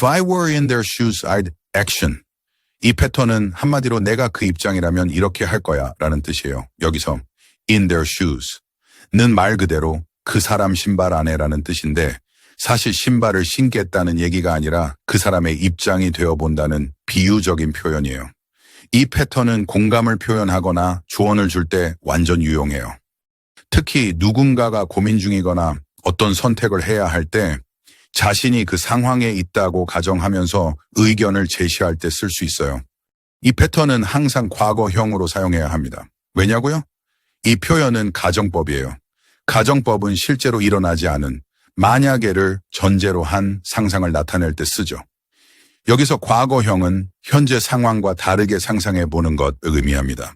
If I were in their shoes, I'd action. 이 패턴은 한마디로 내가 그 입장이라면 이렇게 할 거야 라는 뜻이에요. 여기서 in their shoes 는 말 그대로 그 사람 신발 안에 라는 뜻인데 사실 신발을 신겠다는 얘기가 아니라 그 사람의 입장이 되어 본다는 비유적인 표현이에요. 이 패턴은 공감을 표현하거나 조언을 줄 때 완전 유용해요. 특히 누군가가 고민 중이거나 어떤 선택을 해야 할 때 자신이 그 상황에 있다고 가정하면서 의견을 제시할 때 쓸 수 있어요. 이 패턴은 항상 과거형으로 사용해야 합니다. 왜냐고요? 이 표현은 가정법이에요. 가정법은 실제로 일어나지 않은 만약에를 전제로 한 상상을 나타낼 때 쓰죠. 여기서 과거형은 현재 상황과 다르게 상상해 보는 것을 의미합니다.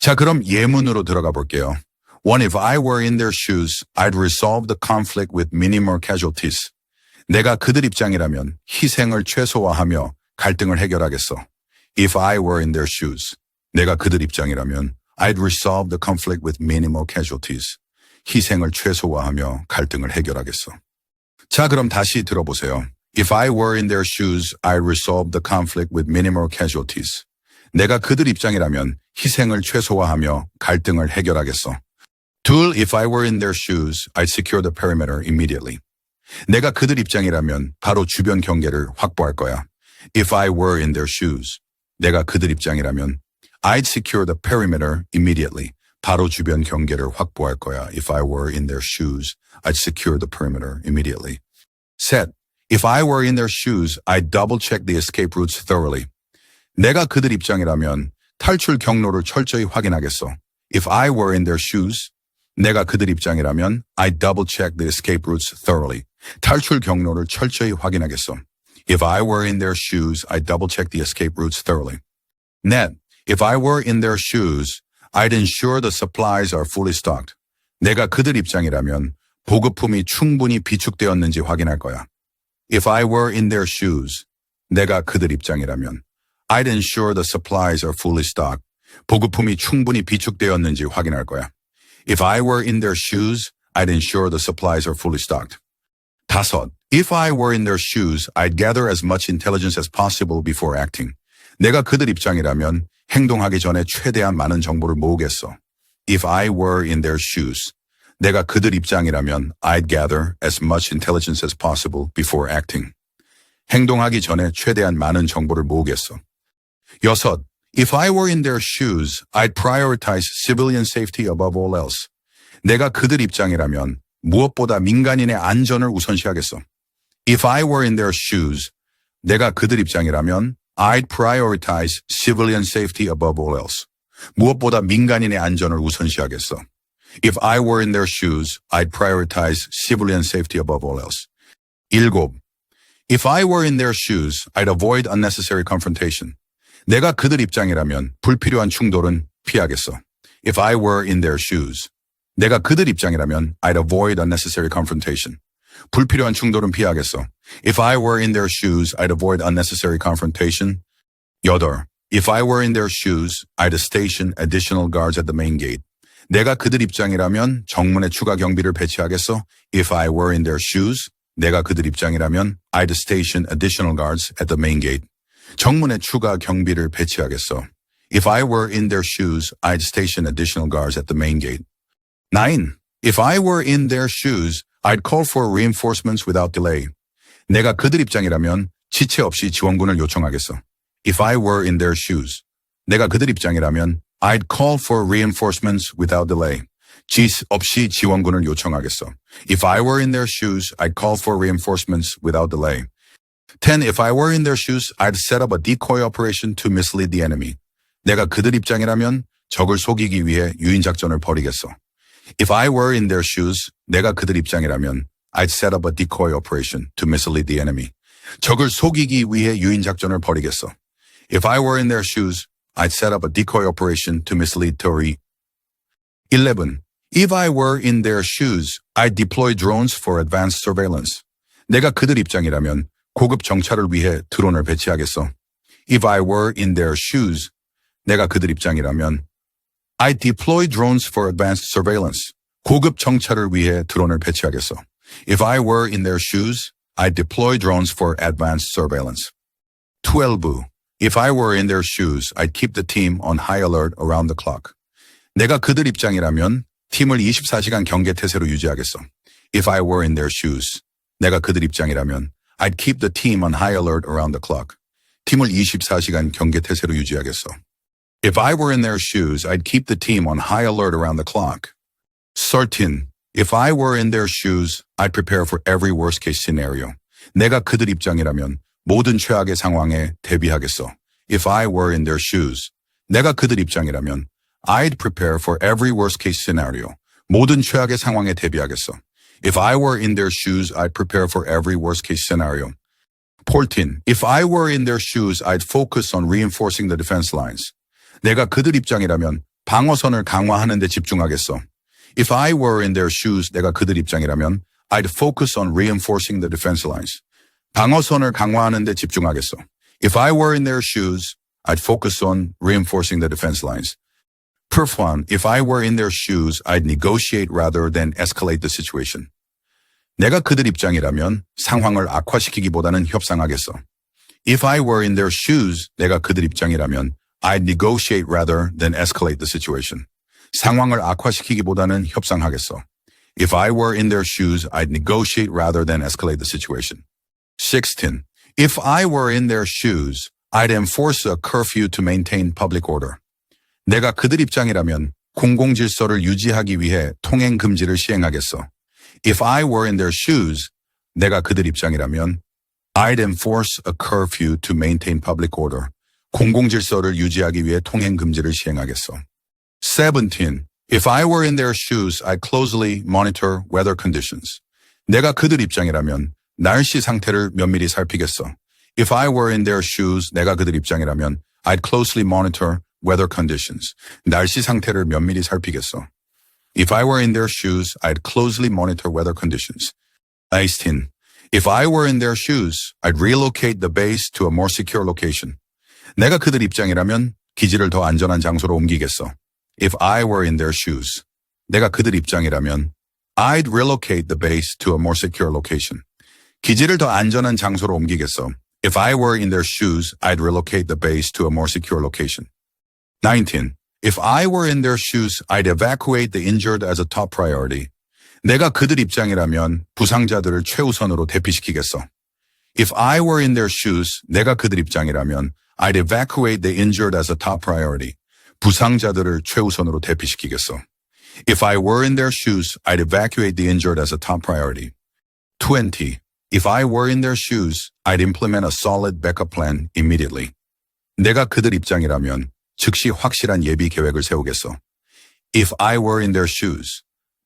자, 그럼 예문으로 들어가 볼게요. One, if I were in their shoes, I'd resolve the conflict with minimal casualties. 내가 그들 입장이라면 희생을 최소화하며 갈등을 해결하겠어. If I were in their shoes. 내가 그들 입장이라면 I'd resolve the conflict with minimal casualties. 희생을 최소화하며 갈등을 해결하겠어. 자, 그럼 다시 들어보세요. If I were in their shoes, I'd resolve the conflict with minimal casualties. 내가 그들 입장이라면 희생을 최소화하며 갈등을 해결하겠어. Two, if I were in their shoes, I'd secure the perimeter immediately. 내가 그들 입장이라면 바로 주변 경계를 확보할 거야. If I were in their shoes. 내가 그들 입장이라면 I'd secure the perimeter immediately. 바로 주변 경계를 확보할 거야. If I were in their shoes, I'd secure the perimeter immediately. Set. If I were in their shoes, I'd double check the escape routes thoroughly. 내가 그들 입장이라면 탈출 경로를 철저히 확인하겠어. If I were in their shoes, 내가 그들 입장이라면 I'd double check the escape routes thoroughly. 탈출 경로를 철저히 확인하겠어. If I were in their shoes, I'd double check the escape routes thoroughly. Net. If I were in their shoes, I'd ensure the supplies are fully stocked. 내가 그들 입장이라면 보급품이 충분히 비축되었는지 확인할 거야. If I were in their shoes, 내가 그들 입장이라면 I'd ensure the supplies are fully stocked. 보급품이 충분히 비축되었는지 확인할 거야. If I were in their shoes, I'd ensure the supplies are fully stocked. 다섯. If I were in their shoes, I'd gather as much intelligence as possible before acting. 내가 그들 입장이라면 행동하기 전에 최대한 많은 정보를 모으겠어. If I were in their shoes. 내가 그들 입장이라면 I'd gather as much intelligence as possible before acting. 행동하기 전에 최대한 많은 정보를 모으겠어. 여섯. If I were in their shoes, I'd prioritize civilian safety above all else. 내가 그들 입장이라면 무엇보다 민간인의 안전을 우선시하겠어. If I were in their shoes, 내가 그들 입장이라면 I'd prioritize civilian safety above all else. 무엇보다 민간인의 안전을 우선시하겠어. If I were in their shoes, I'd prioritize civilian safety above all else. 일곱. If I were in their shoes, I'd avoid unnecessary confrontation. 내가 그들 입장이라면 불필요한 충돌은 피하겠어. If I were in their shoes. 내가 그들 입장이라면 I'd avoid unnecessary confrontation. 불필요한 충돌은 피하겠어. If I were in their shoes, I'd avoid unnecessary confrontation. 여덟. If I were in their shoes, I'd station additional guards at the main gate. 내가 그들 입장이라면 정문에 추가 경비를 배치하겠어. If I were in their shoes, 내가 그들 입장이라면 I'd station additional guards at the main gate. 정문에 추가 경비를 배치하겠어. If I were in their shoes, I'd station additional guards at the main gate. 9. If I were in their shoes, I'd call for reinforcements without delay. 내가 그들 입장이라면 지체 없이 지원군을 요청하겠어. If I were in their shoes. 내가 그들 입장이라면 I'd call for reinforcements without delay. 지 없이 지원군을 요청하겠어. If I were in their shoes, I'd call for reinforcements without delay. 10. If I were in their shoes, I'd set up a decoy operation to mislead the enemy. 내가 그들 입장이라면 적을 속이기 위해 유인 작전을 벌이겠어. If I were in their shoes, 내가 그들 입장이라면 I'd set up a decoy operation to mislead the enemy. 적을 속이기 위해 유인 작전을 벌이겠어. If I were in their shoes, I'd set up a decoy operation to mislead Tory. 11. If I were in their shoes, I'd deploy drones for advanced surveillance. 내가 그들 입장이라면 고급 정찰을 위해 드론을 배치하겠어. If I were in their shoes, 내가 그들 입장이라면 I deploy drones for advanced surveillance. 고급 정찰을 위해 드론을 배치하겠어. If I were in their shoes, I'd deploy drones for advanced surveillance. 12. If I were in their shoes, I'd keep the team on high alert around the clock. 내가 그들 입장이라면 팀을 24시간 경계 태세로 유지하겠어. If I were in their shoes, 내가 그들 입장이라면 I'd keep the team on high alert around the clock. 팀을 24시간 경계 태세로 유지하겠어. If I were in their shoes, I'd keep the team on high alert around the clock. 13. If I were in their shoes, I'd prepare for every worst case scenario. 내가 그들 입장이라면 모든 최악의 상황에 대비하겠어. If I were in their shoes, 내가 그들 입장이라면 I'd prepare for every worst case scenario. 모든 최악의 상황에 대비하겠어. If I were in their shoes, I'd prepare for every worst case scenario. 14. If I were in their shoes, I'd focus on reinforcing the defense lines. 내가 그들 입장이라면 방어선을 강화하는 데 집중하겠어. If I were in their shoes, 내가 그들 입장이라면 I'd focus on reinforcing the defense lines. 방어선을 강화하는 데 집중하겠어. If I were in their shoes, I'd focus on reinforcing the defense lines. Perf 1. If I were in their shoes, I'd negotiate rather than escalate the situation. 내가 그들 입장이라면 상황을 악화시키기보다는 협상하겠어. If I were in their shoes, 내가 그들 입장이라면 I'd negotiate rather than escalate the situation. 상황을 악화시키기보다는 협상하겠어. If I were in their shoes, I'd negotiate rather than escalate the situation. 16. If I were in their shoes, I'd enforce a curfew to maintain public order. 내가 그들 입장이라면 공공질서를 유지하기 위해 통행 금지를 시행하겠어. If I were in their shoes, 내가 그들 입장이라면 I'd enforce a curfew to maintain public order. 공공질서를 유지하기 위해 통행 금지를 시행하겠어. 17. If I were in their shoes, I'd closely monitor weather conditions. 내가 그들 입장이라면 날씨 상태를 면밀히 살피겠어. If I were in their shoes, 내가 그들 입장이라면 I'd closely monitor weather conditions. 날씨 상태를 면밀히 살피겠어. If I were in their shoes, I'd closely monitor weather conditions. 18. If I were in their shoes, I'd relocate the base to a more secure location. 내가 그들 입장이라면 기지를 더 안전한 장소로 옮기겠어. If I were in their shoes, 내가 그들 입장이라면 I'd relocate the base to a more secure location. 기지를 더 안전한 장소로 옮기겠어. If I were in their shoes, I'd relocate the base to a more secure location. 19. If I were in their shoes, I'd evacuate the injured as a top priority. 내가 그들 입장이라면 부상자들을 최우선으로 대피시키겠어. If I were in their shoes, 내가 그들 입장이라면 I'd evacuate the injured as a top priority. 부상자들을 최우선으로 대피시키겠어. If I were in their shoes, I'd evacuate the injured as a top priority. 20. If I were in their shoes, I'd implement a solid backup plan immediately. 내가 그들 입장이라면 즉시 확실한 예비 계획을 세우겠어. If I were in their shoes,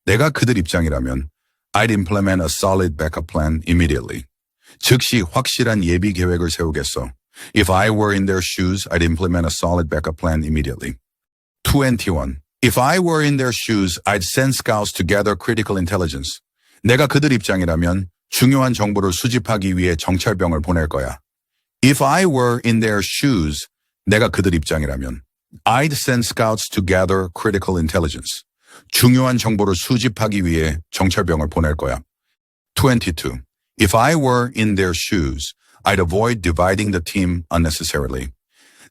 내가 그들 입장이라면 I'd implement a solid backup plan immediately. 즉시 확실한 예비 계획을 세우겠어. If I were in their shoes, I'd implement a solid backup plan immediately. 21. If I were in their shoes, I'd send scouts to gather critical intelligence. 내가 그들 입장이라면 중요한 정보를 수집하기 위해 정찰병을 보낼 거야. If I were in their shoes, 내가 그들 입장이라면 I'd send scouts to gather critical intelligence. 중요한 정보를 수집하기 위해 정찰병을 보낼 거야. 22. If I were in their shoes, I'd avoid dividing the team unnecessarily.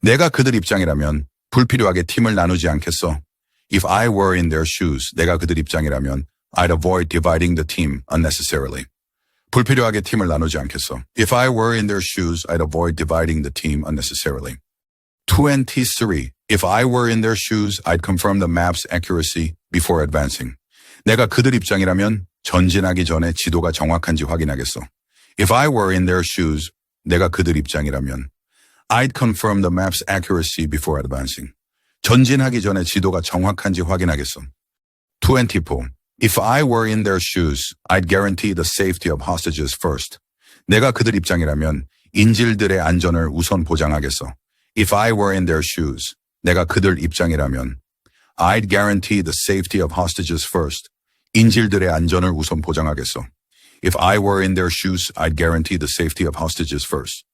내가 그들 입장이라면 불필요하게 팀을 나누지 않겠어. If I were in their shoes, 내가 그들 입장이라면 I'd avoid dividing the team unnecessarily. 불필요하게 팀을 나누지 않겠어. If I were in their shoes, I'd avoid dividing the team unnecessarily. 23. If I were in their shoes, I'd confirm the map's accuracy before advancing. 내가 그들 입장이라면 전진하기 전에 지도가 정확한지 확인하겠어. If I were in their shoes, 내가 그들 입장이라면 I'd confirm the map's accuracy before advancing. 전진하기 전에 지도가 정확한지 확인하겠어. 24. If I were in their shoes, I'd guarantee the safety of hostages first. 내가 그들 입장이라면 인질들의 안전을 우선 보장하겠어. If I were in their shoes, 내가 그들 입장이라면 I'd guarantee the safety of hostages first. 인질들의 안전을 우선 보장하겠어. If I were in their shoes, I'd guarantee the safety of hostages first.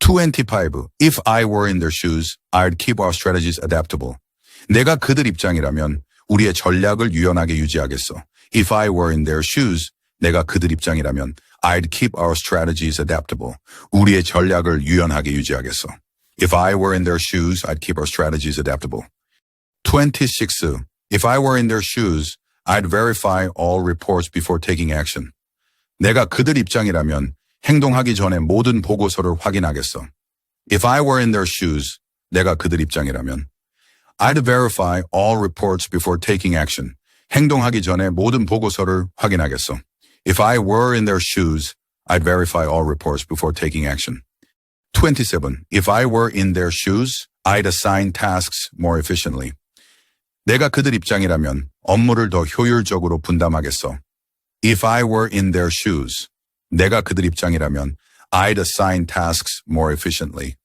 25. If I were in their shoes, I'd keep our strategies adaptable. 내가 그들 입장이라면 우리의 전략을 유연하게 유지하겠어. If I were in their shoes, 내가 그들 입장이라면 I'd keep our strategies adaptable. 우리의 전략을 유연하게 유지하겠어. If I were in their shoes, I'd keep our strategies adaptable. 26. If I were in their shoes, I'd verify all reports before taking action. 내가 그들 입장이라면 행동하기 전에 모든 보고서를 확인하겠어. If I were in their shoes, 내가 그들 입장이라면 I'd verify all reports before taking action. 행동하기 전에 모든 보고서를 확인하겠어. If I were in their shoes, I'd verify all reports before taking action. 27. If I were in their shoes, I'd assign tasks more efficiently. 내가 그들 입장이라면 업무를 더 효율적으로 분담하겠어. If I were in their shoes, 내가 그들 입장이라면 I'd assign tasks more efficiently.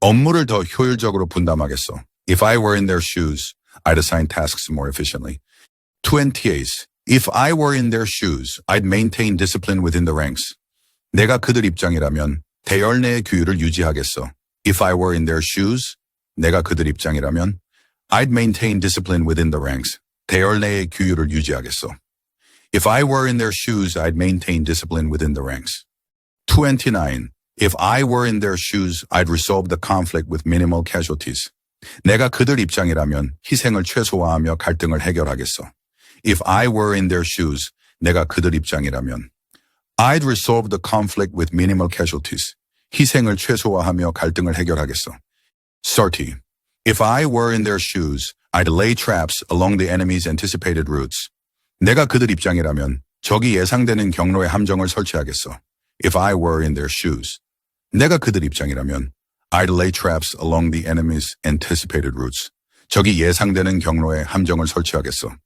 업무를 더 효율적으로 분담하겠어. If I were in their shoes, I'd assign tasks more efficiently. 28. If I were in their shoes, I'd maintain discipline within the ranks. 내가 그들 입장이라면 대열 내의 규율을 유지하겠어. If I were in their shoes, 내가 그들 입장이라면 I'd maintain discipline within the ranks. 대열 내의 규율을 유지하겠어. If I were in their shoes, I'd maintain discipline within the ranks. 29. If I were in their shoes, I'd resolve the conflict with minimal casualties. 내가 그들 입장이라면 희생을 최소화하며 갈등을 해결하겠어. If I were in their shoes, 내가 그들 입장이라면 I'd resolve the conflict with minimal casualties. 희생을 최소화하며 갈등을 해결하겠어. 30. If I were in their shoes, I'd lay traps along the enemy's anticipated routes. 내가 그들 입장이라면 적이 예상되는 경로에 함정을 설치하겠어. If I were in their shoes. 내가 그들 입장이라면 I'd lay traps along the enemy's anticipated routes. 적이 예상되는 경로에 함정을 설치하겠어.